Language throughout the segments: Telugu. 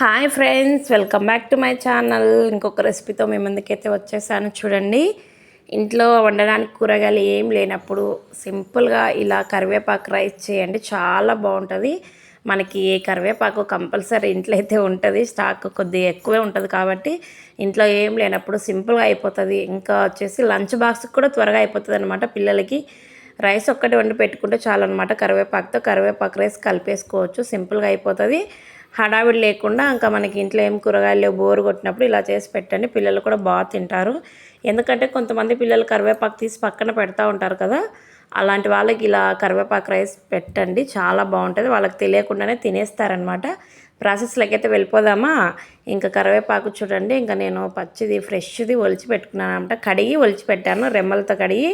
Hi friends welcome back to my channel ఇంకొక రెసిపీతో మీ ముందుకైతే వచ్చేసాను. చూడండి. ఇంట్లో వండడానికి కూరగాయలు ఏం లేనప్పుడు సింపుల్గా ఇలా కరివేపాకు రైస్ చేయండి. చాలా బాగుంటుంది. మనకి కరివేపాకు కంపల్సరీ ఇంట్లో అయితే ఉంటుంది. స్టాక్ కొద్దిగా ఎక్కువే ఉంటుంది కాబట్టి ఇంట్లో ఏం లేనప్పుడు సింపుల్గా అయిపోతుంది. ఇంకా వచ్చేసి లంచ్ బాక్స్కి కూడా త్వరగా అయిపోతుంది అనమాట పిల్లలకి. రైస్ ఒక్కటి వండి పెట్టుకుంటే చాలన్నమాట. కరివేపాకుతో కరివేపాకు రైస్ కలిపేసుకోవచ్చు. సింపుల్గా అయిపోతుంది. హడావిడి లేకుండా ఇంకా మనకి ఇంట్లో ఏం కూరగాయలు బోరు కొట్టినప్పుడు ఇలా చేసి పెట్టండి. పిల్లలు కూడా బాగా తింటారు. ఎందుకంటే కొంతమంది పిల్లలు కరివేపాకు తీసి పక్కన పెడతా ఉంటారు కదా అలాంటి వాళ్ళకి ఇలా కరివేపాకు రైస్ పెట్టండి. చాలా బాగుంటుంది. వాళ్ళకి తెలియకుండానే తినేస్తారనమాట. ప్రాసెస్లోకి అయితే వెళ్ళిపోదామా? ఇంకా కరివేపాకు చూడండి. ఇంకా నేను పచ్చిది ఫ్రెష్ది ఒలిచి పెట్టుకున్నాను అనమాట. కడిగి ఒలిచి పెట్టాను. రెమ్మలతో కడిగి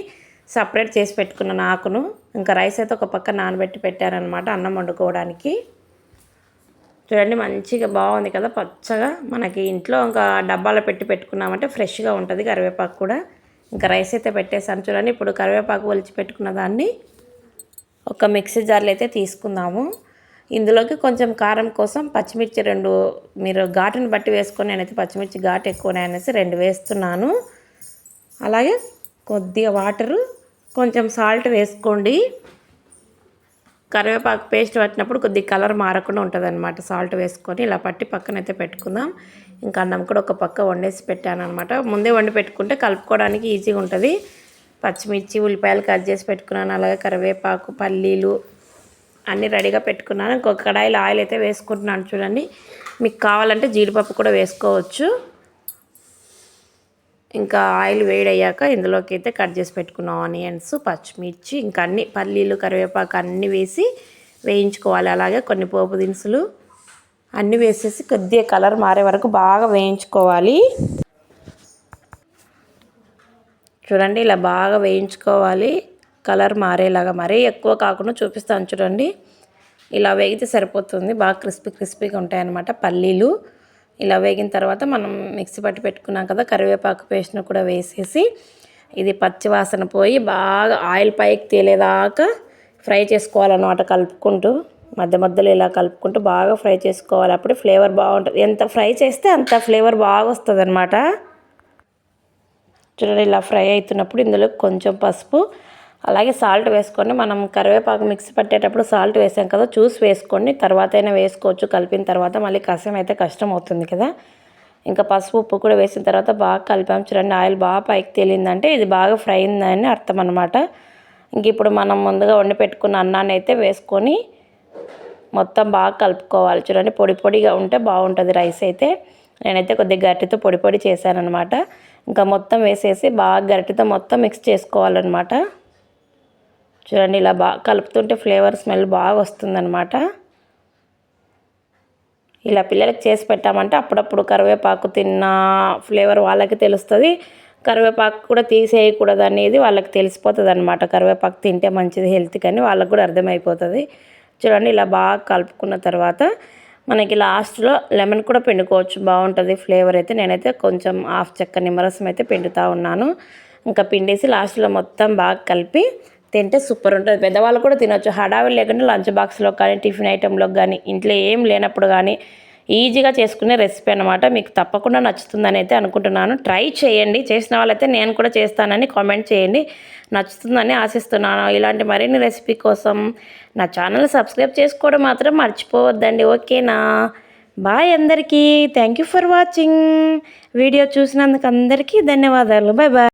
సపరేట్ చేసి పెట్టుకున్నాను ఆకును. ఇంకా రైస్ అయితే ఒక పక్క నానబెట్టి పెట్టారనమాట అన్నం వండుకోవడానికి. చూడండి మంచిగా బాగుంది కదా. పచ్చగా మనకి ఇంట్లో ఇంకా డబ్బాలో పెట్టి పెట్టుకున్నామంటే ఫ్రెష్గా ఉంటుంది కరివేపాకు కూడా. ఇంకా రైస్ అయితే పెట్టేసాను చూడండి. ఇప్పుడు కరివేపాకు ఒలిచి పెట్టుకున్న దాన్ని ఒక మిక్సీ జార్లు అయితే తీసుకుందాము. ఇందులోకి కొంచెం కారం కోసం పచ్చిమిర్చి రెండు మీరు ఘాటుని బట్టి వేసుకొని నేనైతే పచ్చిమిర్చి ఘాటు ఎక్కువనే అనేసి రెండు వేస్తున్నాను. అలాగే కొద్దిగా వాటరు కొంచెం సాల్ట్ వేసుకోండి. కరివేపాకు పేస్ట్ పట్టినప్పుడు కొద్దిగా కలర్ మారకుండా ఉంటుంది అనమాట సాల్ట్ వేసుకొని ఇలా పట్టి పక్కన అయితే పెట్టుకుందాం. ఇంకా అన్నం కూడా ఒక పక్క వండేసి పెట్టాను అనమాట ముందే వండి పెట్టుకుంటే కలుపుకోవడానికి ఈజీగా ఉంటుంది. పచ్చిమిర్చి ఉల్లిపాయలు కట్ చేసి పెట్టుకున్నాను. అలాగే కరివేపాకు పల్లీలు అన్నీ రెడీగా పెట్టుకున్నాను. ఇంకొక కడాయిలో ఆయిల్ అయితే వేసుకుంటున్నాను చూడండి. మీకు కావాలంటే జీడిపప్పు కూడా వేసుకోవచ్చు. ఇంకా ఆయిల్ వేడయ్యాక ఇందులోకి అయితే కట్ చేసి పెట్టుకున్న. ఆనియన్స్ పచ్చిమిర్చి ఇంకా అన్ని పల్లీలు కరివేపాకు అన్నీ వేసి వేయించుకోవాలి. అలాగే కొన్ని పోపు దినుసులు అన్నీ వేసేసి కొద్దిగా కలర్ మారే వరకు బాగా వేయించుకోవాలి. చూడండి ఇలా బాగా వేయించుకోవాలి. కలర్ మారేలాగా మరీ ఎక్కువ కాకుండా చూపిస్తాను చూడండి. ఇలా వేగితే సరిపోతుంది. బాగా క్రిస్పీ క్రిస్పీగా ఉంటాయన్నమాట పల్లీలు. ఇలా వేగిన తర్వాత మనం మిక్సీ పట్టి పెట్టుకున్నాం కదా కరివేపాకు పేస్ట్ను కూడా వేసేసి ఇది పచ్చివాసన పోయి బాగా ఆయిల్ పైకి తేలేదాకా ఫ్రై చేసుకోవాలన్నమాట కలుపుకుంటూ మధ్య మధ్యలో ఇలా కలుపుకుంటూ బాగా ఫ్రై చేసుకోవాలి. అప్పుడు ఫ్లేవర్ బాగుంటుంది. ఎంత ఫ్రై చేస్తే అంత ఫ్లేవర్ బాగా వస్తుంది అనమాట చూడండి ఇలా ఫ్రై అవుతున్నప్పుడు ఇందులో కొంచెం పసుపు అలాగే సాల్ట్ వేసుకొని మనం కరివేపాకు మిక్సీ పట్టేటప్పుడు సాల్ట్ వేసాం కదా చూసి వేసుకోండి. తర్వాత అయినా వేసుకోవచ్చు. కలిపిన తర్వాత మళ్ళీ కషం అయితే కష్టం అవుతుంది కదా. ఇంకా పసుపు ఉప్పు కూడా వేసిన తర్వాత బాగా కలిపాము చూడండి ఆయిల్ బాగా పైకి తేలిందంటే ఇది బాగా ఫ్రై అయిందని అర్థం అనమాట ఇంక ఇప్పుడు మనం ముందుగా వండి పెట్టుకున్న అన్నాన్ని అయితే వేసుకొని మొత్తం బాగా కలుపుకోవాలి. చూడండి పొడి పొడిగా ఉంటే బాగుంటుంది రైస్ అయితే. నేనైతే కొద్దిగా గరిటెతో పొడి పొడి చేశాను అనమాట ఇంకా మొత్తం వేసేసి బాగా గరిటెతో మొత్తం మిక్స్ చేసుకోవాలన్నమాట. చూడండి ఇలా బాగా కలుపుతుంటే ఫ్లేవర్ స్మెల్ బాగా వస్తుందన్నమాట. ఇలా పిల్లలకి చేసి పెట్టామంటే అప్పుడప్పుడు కరివేపాకు తిన్న ఫ్లేవర్ వాళ్ళకి తెలుస్తుంది. కరివేపాకు కూడా తీసేయకూడదు అనేది వాళ్ళకి తెలిసిపోతుంది అనమాట కరివేపాకు తింటే మంచిది హెల్త్ కానీ వాళ్ళకి కూడా అర్థమైపోతుంది. చూడండి ఇలా బాగా కలుపుకున్న తర్వాత మనకి లాస్ట్లో లెమన్ కూడా పిండుకోవచ్చు. బాగుంటుంది ఫ్లేవర్ అయితే. నేనైతే కొంచెం హాఫ్ చెక్క నిమ్మరసం అయితే పిండుతూ ఉన్నాను. ఇంకా పిండేసి లాస్ట్లో మొత్తం బాగా కలిపి తింటే సూపర్ ఉంటుంది. పెద్దవాళ్ళు కూడా తినొచ్చు. హడావిడి లేకుండా లంచ్ బాక్స్లో కానీ టిఫిన్ ఐటెంలో కానీ ఇంట్లో ఏం లేనప్పుడు కానీ ఈజీగా చేసుకునే రెసిపీ అనమాట మీకు తప్పకుండా నచ్చుతుందని అయితే అనుకుంటున్నాను. ట్రై చేయండి. చేసిన వాళ్ళైతే నేను కూడా చేస్తానని కామెంట్ చేయండి. నచ్చుతుందని ఆశిస్తున్నాను. ఇలాంటి మరిన్ని రెసిపీ కోసం నా ఛానల్ సబ్స్క్రైబ్ చేసుకోవడం మాత్రం మర్చిపోవద్దండి. ఓకేనా? బాయ్ అందరికీ. Thank you for watching. Video చూసినందుకు అందరికీ ధన్యవాదాలు. Bye bye